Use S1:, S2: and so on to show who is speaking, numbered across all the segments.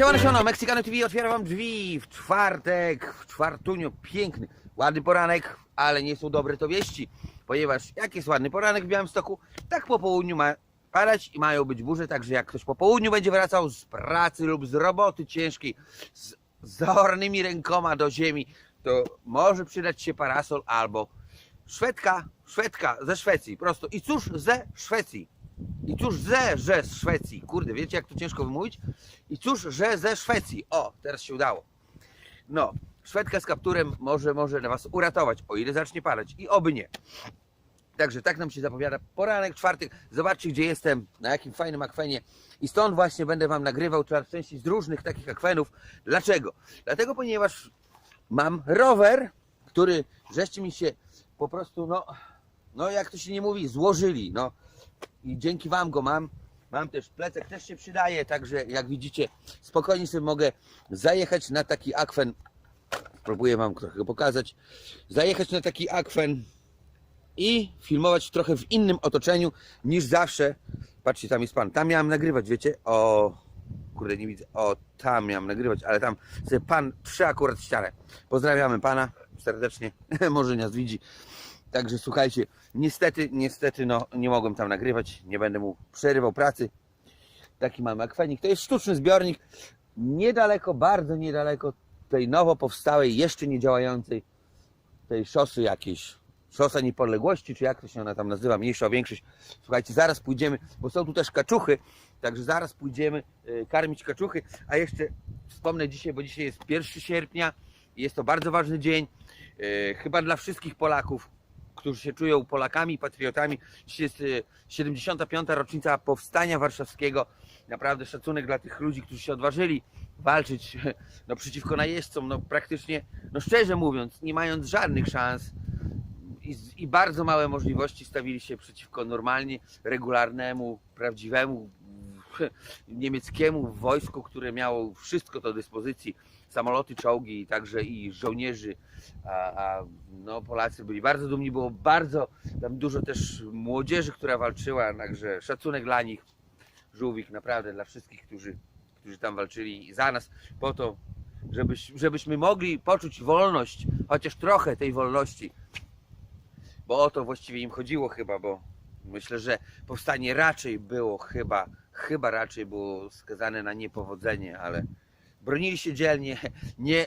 S1: Siemano, siemano, Mexicano TV otwiera wam drzwi w czwartek, w czwartuniu, piękny, ładny poranek, ale nie są dobre to wieści, ponieważ jak jest ładny poranek w Białymstoku, tak po południu ma padać i mają być burze, także jak ktoś po południu będzie wracał z pracy lub z roboty ciężkiej, z zaoranymi rękoma do ziemi, to może przydać się parasol albo Szwedka, Szwedka ze Szwecji, prosto. I cóż ze Szwecji? I cóż ze, że z Szwecji? Kurde, wiecie jak to ciężko wymówić? I cóż, że ze Szwecji? O, teraz się udało. No, Szwedka z kapturem może, może na Was uratować, o ile zacznie padać. I oby nie. Także tak nam się zapowiada poranek, czwartek. Zobaczcie, gdzie jestem, na jakim fajnym akwenie. I stąd właśnie będę Wam nagrywał coraz częściej z różnych takich akwenów. Dlaczego? Dlatego, ponieważ mam rower, który żeście mi się po prostu, no, no jak to się nie mówi, złożyli. No. I dzięki Wam go mam. Mam też plecak, też się przydaje, także jak widzicie, spokojnie sobie mogę zajechać na taki akwen. Spróbuję Wam trochę pokazać. Zajechać na taki akwen i filmować trochę w innym otoczeniu niż zawsze. Patrzcie, tam jest pan. Tam miałem nagrywać, wiecie? O, kurde, nie widzę. O, tam miałem nagrywać, ale tam sobie pan przy akurat ścianę. Pozdrawiamy pana serdecznie. Może nas widzi. Także słuchajcie, niestety, niestety, no nie mogłem tam nagrywać. Nie będę mu przerywał pracy. Taki mamy akwenik. To jest sztuczny zbiornik. Niedaleko, bardzo niedaleko tej nowo powstałej, jeszcze nie działającej tej szosy jakiejś, szosa niepodległości, czy jak to się ona tam nazywa, mniejsza o większość. Słuchajcie, zaraz pójdziemy, bo są tu też kaczuchy, także zaraz pójdziemy y, karmić kaczuchy, a jeszcze wspomnę dzisiaj, bo dzisiaj jest 1 sierpnia i jest to bardzo ważny dzień, y, chyba dla wszystkich Polaków, którzy się czują Polakami, patriotami. Jest y, 75. rocznica Powstania Warszawskiego. Naprawdę szacunek dla tych ludzi, którzy się odważyli walczyć no, przeciwko najeźdźcom, no praktycznie, no szczerze mówiąc, nie mając żadnych szans i, i bardzo małe możliwości stawili się przeciwko normalnie, regularnemu, prawdziwemu niemieckiemu wojsku, które miało wszystko do dyspozycji, samoloty, czołgi, także i żołnierzy, a, a no, Polacy byli bardzo dumni, było bardzo tam dużo też młodzieży, która walczyła, także szacunek dla nich, żółwik naprawdę dla wszystkich, którzy, którzy tam walczyli za nas, po to, żebyś, żebyśmy mogli poczuć wolność, chociaż trochę tej wolności, bo o to właściwie im chodziło chyba, bo myślę, że powstanie raczej było chyba, chyba raczej było skazane na niepowodzenie, ale bronili się dzielnie, nie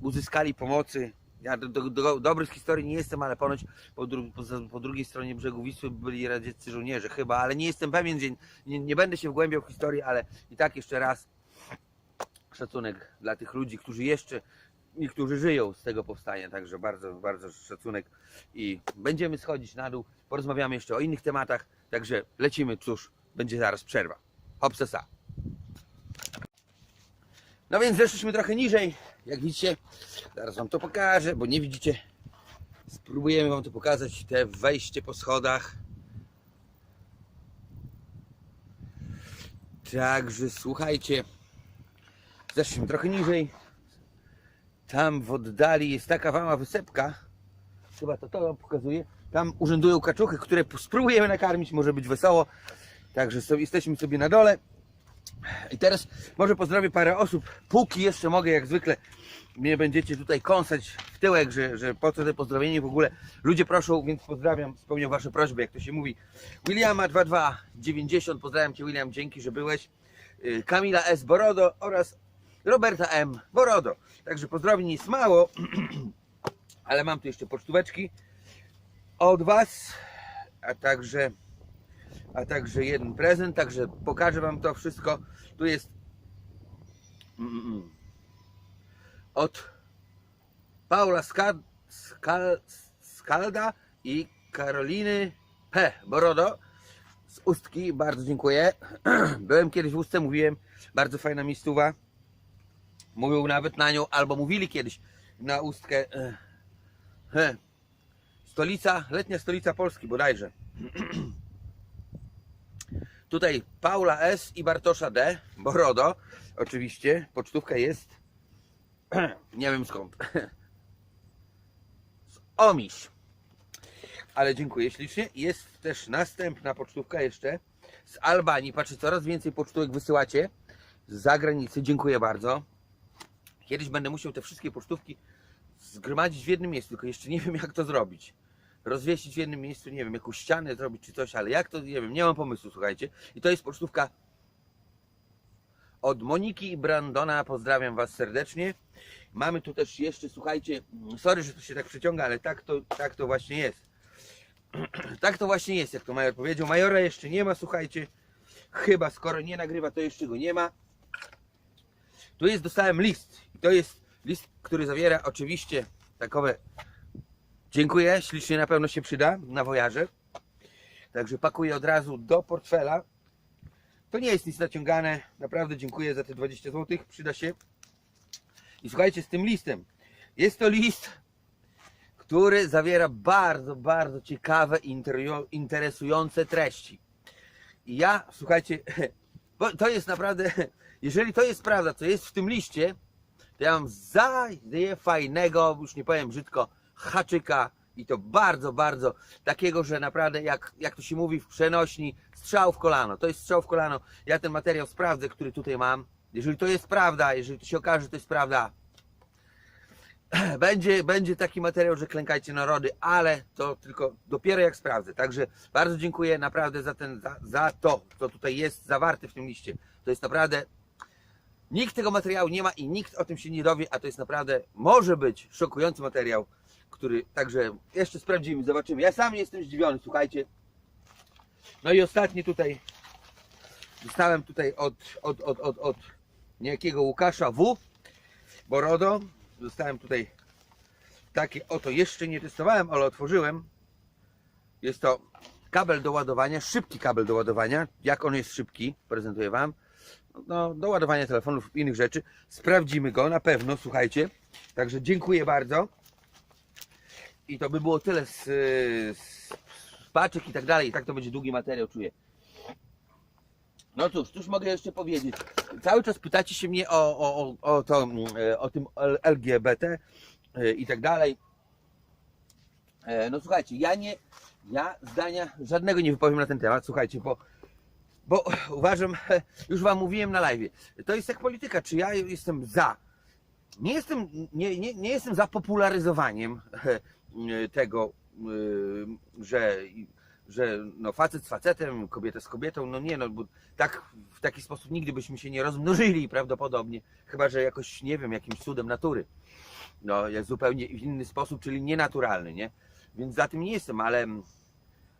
S1: uzyskali pomocy. Ja do, do, do dobrych historii nie jestem, ale ponoć po, dru, po, po drugiej stronie brzegu Wisły byli radzieccy żołnierze chyba, ale nie jestem pewien, nie, nie będę się wgłębiał w historię, ale i tak jeszcze raz szacunek dla tych ludzi, którzy jeszcze niektórzy żyją z tego powstania, także bardzo, bardzo szacunek i będziemy schodzić na dół, porozmawiamy jeszcze o innych tematach, także lecimy, cóż, będzie zaraz przerwa. Hopsesa. No więc zeszliśmy trochę niżej, jak widzicie, zaraz Wam to pokażę, bo nie widzicie. Spróbujemy Wam to pokazać, te wejście po schodach. Także słuchajcie, zeszliśmy trochę niżej. Tam w oddali jest taka mała wysepka. Chyba to to wam pokazuje. Tam urzędują kaczuchy, które spróbujemy nakarmić, może być wesoło. Także sobie, jesteśmy sobie na dole. I teraz może pozdrowię parę osób, póki jeszcze mogę, jak zwykle mnie będziecie tutaj kąsać w tyłek, że, że po co te pozdrowienie w ogóle. Ludzie proszą, więc pozdrawiam, spełniam wasze prośby, jak to się mówi. Williama 2290, pozdrawiam cię William, dzięki, że byłeś. Y, Kamila S. Borodo oraz Roberta M. Borodo. Także pozdrowień jest mało, ale mam tu jeszcze pocztóweczki od was, a także a także jeden prezent, także pokażę wam to wszystko. Tu jest mm, mm, od Paula Ska, Skal, Skalda i Karoliny P. Borodo z Ustki. Bardzo dziękuję. Byłem kiedyś w Ustce, mówiłem, bardzo fajna miejscowa. Mówił nawet na nią, albo mówili kiedyś na Ustkę. e, Stolica, letnia stolica Polski bodajże. Tutaj Paula S. i Bartosza D. Borodo. Oczywiście. Pocztówka jest. Nie wiem skąd. Z Omiś. Ale dziękuję ślicznie. Jest też następna pocztówka jeszcze z Albanii. Patrzę, coraz więcej pocztówek wysyłacie. z zagranicy. Dziękuję bardzo. Kiedyś będę musiał te wszystkie pocztówki zgromadzić w jednym miejscu, tylko jeszcze nie wiem jak to zrobić. Rozwieścić w jednym miejscu, nie wiem, jakąś ścianę zrobić czy coś, ale jak to, nie wiem, nie mam pomysłu, słuchajcie. I to jest pocztówka od Moniki i Brandona. Pozdrawiam Was serdecznie. Mamy tu też jeszcze, słuchajcie, sorry, że to się tak przeciąga, ale tak to, tak to właśnie jest. tak to właśnie jest, jak to Major powiedział. Majora jeszcze nie ma, słuchajcie. Chyba skoro nie nagrywa, to jeszcze go nie ma. Tu jest, dostałem list. I to jest list, który zawiera oczywiście takowe. Dziękuję, ślicznie na pewno się przyda na wojarze. Także pakuję od razu do portfela. To nie jest nic naciągane. Naprawdę dziękuję za te 20 zł. Przyda się. I słuchajcie, z tym listem. Jest to list, który zawiera bardzo, bardzo ciekawe, interesujące treści. I ja, słuchajcie, bo to jest naprawdę, jeżeli to jest prawda, co jest w tym liście, to ja mam zaje fajnego, już nie powiem brzydko, haczyka i to bardzo, bardzo takiego, że naprawdę jak, jak to się mówi w przenośni, strzał w kolano. To jest strzał w kolano. Ja ten materiał sprawdzę, który tutaj mam. Jeżeli to jest prawda, jeżeli to się okaże, że to jest prawda, będzie, będzie taki materiał, że klękajcie narody, ale to tylko dopiero jak sprawdzę. Także bardzo dziękuję naprawdę za, ten, za, za to, co tutaj jest zawarte w tym liście. To jest naprawdę. Nikt tego materiału nie ma i nikt o tym się nie dowie, a to jest naprawdę, może być szokujący materiał, który także jeszcze sprawdzimy, zobaczymy. Ja sam jestem zdziwiony, słuchajcie. No i ostatni tutaj dostałem tutaj od, od, od, od, od niejakiego Łukasza W. Borodo. Dostałem tutaj takie oto, jeszcze nie testowałem, ale otworzyłem. Jest to kabel do ładowania, szybki kabel do ładowania. Jak on jest szybki, prezentuję Wam. No, do ładowania telefonów lub innych rzeczy. Sprawdzimy go na pewno, słuchajcie. Także dziękuję bardzo. I to by było tyle z, z, paczek i tak dalej. I tak to będzie długi materiał, czuję. No cóż, cóż mogę jeszcze powiedzieć? Cały czas pytacie się mnie o, o, o, o, to, mm, e, o tym LGBT e, i tak dalej. E, No słuchajcie, ja nie, ja zdania żadnego nie wypowiem na ten temat, słuchajcie, bo, bo uważam, już wam mówiłem na live, to jest jak polityka, czy ja jestem za. Nie jestem, nie, nie, nie jestem za popularyzowaniem tego, e, że, że no facet z facetem, kobieta z kobietą, no nie no, bo tak w taki sposób nigdy byśmy się nie rozmnożyli prawdopodobnie, chyba że jakoś, nie wiem, jakimś cudem natury. No, jest zupełnie w inny sposób, czyli nienaturalny, nie? Więc za tym nie jestem, ale,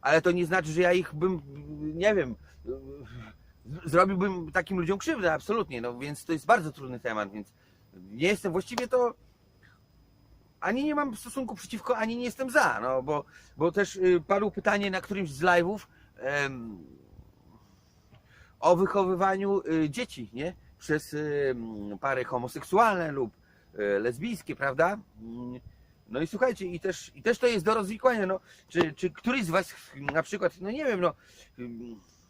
S1: ale to nie znaczy, że ja ich bym, nie wiem, zrobiłbym takim ludziom krzywdę, absolutnie, no więc to jest bardzo trudny temat, więc nie jestem właściwie to ani nie mam stosunku przeciwko, ani nie jestem za, no bo, bo też y, padło pytanie na którymś z live'ów em, o wychowywaniu y, dzieci, nie? Przez y, pary homoseksualne lub lesbijskie, prawda? Mm, No i słuchajcie, i też, i też to jest do rozwikłania, no, czy, czy któryś z Was na przykład, no nie wiem, no,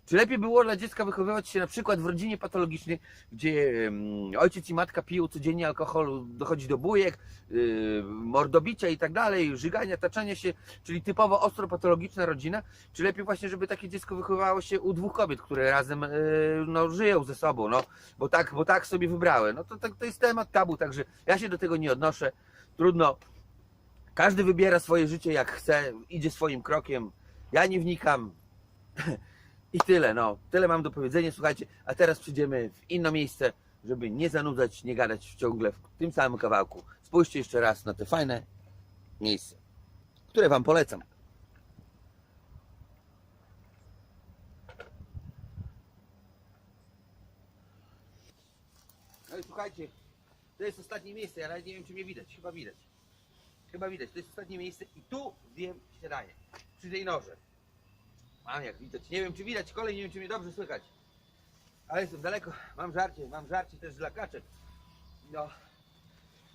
S1: czy lepiej było dla dziecka wychowywać się na przykład w rodzinie patologicznej, gdzie ojciec i matka piją codziennie alkoholu, dochodzi do bujek, yy, mordobicia i tak dalej, żygania, taczania się, czyli typowo ostro patologiczna rodzina, czy lepiej właśnie, żeby takie dziecko wychowywało się u dwóch kobiet, które razem yy, no, żyją ze sobą, no, bo tak, bo tak sobie wybrały. No to, to jest temat tabu, także ja się do tego nie odnoszę. Trudno. Każdy wybiera swoje życie jak chce, idzie swoim krokiem. Ja nie wnikam. I tyle, no. Tyle mam do powiedzenia, słuchajcie. A teraz przyjdziemy w inne miejsce, żeby nie zanudzać, nie gadać ciągle w tym samym kawałku. Spójrzcie jeszcze raz na te fajne miejsce, które Wam polecam. No i słuchajcie, to jest ostatnie miejsce. Ja nawet nie wiem, czy mnie widać. Chyba widać. Chyba widać. To jest ostatnie miejsce i tu zjem śniadanie. Przy tej noże. Mam jak widać. Nie wiem, czy widać kolej, nie wiem, czy mnie dobrze słychać. Ale jestem daleko. Mam żarcie, mam żarcie też dla kaczek. No.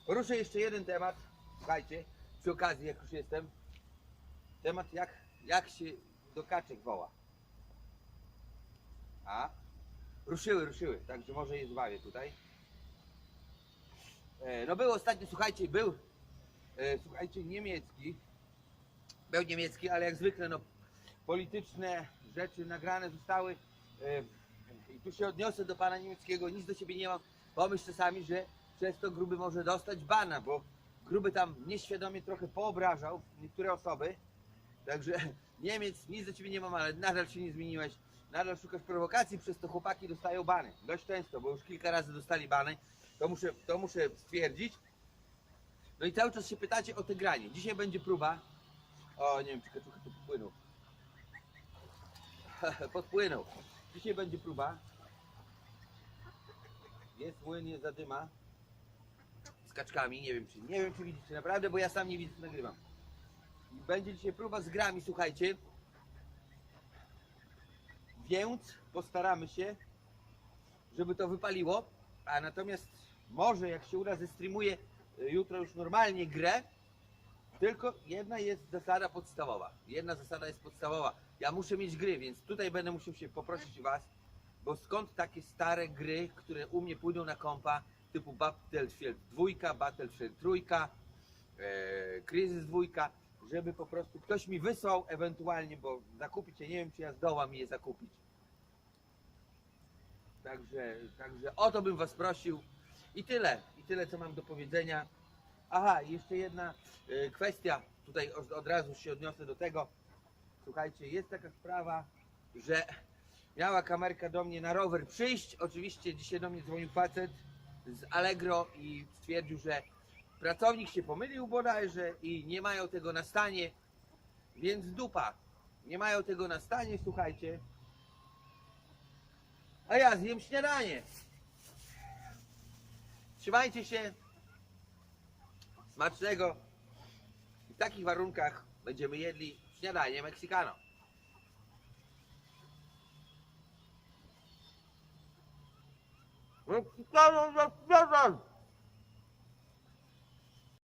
S1: Poruszę jeszcze jeden temat. Słuchajcie, przy okazji, jak już jestem. Temat, jak, jak się do kaczek woła. A? Ruszyły, ruszyły. Także może je zbawię tutaj. E, No był ostatnio, słuchajcie, był, e, słuchajcie, niemiecki. Był niemiecki, ale jak zwykle, no, polityczne rzeczy nagrane zostały. e, I tu się odniosę do pana niemieckiego, nic do siebie nie mam. Pomyśl czasami, że przez to gruby może dostać bana, bo gruby tam nieświadomie trochę poobrażał niektóre osoby. Także Niemiec, nic do ciebie nie mam, ale nadal się nie zmieniłeś. Nadal szukasz prowokacji, przez to chłopaki dostają bany. Dość często, bo już kilka razy dostali bany. To muszę, to muszę stwierdzić. No i cały czas się pytacie o te granie. Dzisiaj będzie próba. O, nie wiem, czy kaczucha tu podpłynął. Podpłynął. Dzisiaj będzie próba. Jest młyn, jest zadyma. Z kaczkami, nie wiem czy, nie wiem czy widzicie naprawdę, bo ja sam nie widzę, nagrywam. Będzie dzisiaj próba z grami, słuchajcie. Więc postaramy się, żeby to wypaliło. A natomiast może jak się uda, zestreamuję y, jutro już normalnie grę. Tylko jedna jest zasada podstawowa. Jedna zasada jest podstawowa. Ja muszę mieć gry, więc tutaj będę musiał się poprosić Was, bo skąd takie stare gry, które u mnie pójdą na kompa, typu Battlefield 2, Battlefield 3, e, Crisis 2, żeby po prostu ktoś mi wysłał ewentualnie, bo zakupić je, nie wiem czy ja zdołam je zakupić. Także, także o to bym Was prosił. I tyle, i tyle co mam do powiedzenia. Aha, jeszcze jedna y, kwestia, tutaj od razu się odniosę do tego. Słuchajcie, jest taka sprawa, że miała kamerka do mnie na rower przyjść. Oczywiście dzisiaj do mnie dzwonił facet z Allegro i stwierdził, że pracownik się pomylił bodajże i nie mają tego na stanie, więc dupa. Nie mają tego na stanie, słuchajcie. A ja zjem śniadanie. Trzymajcie się. Smacznego. W takich warunkach będziemy jedli śniadanie Meksykano. Meksykano śniadanie!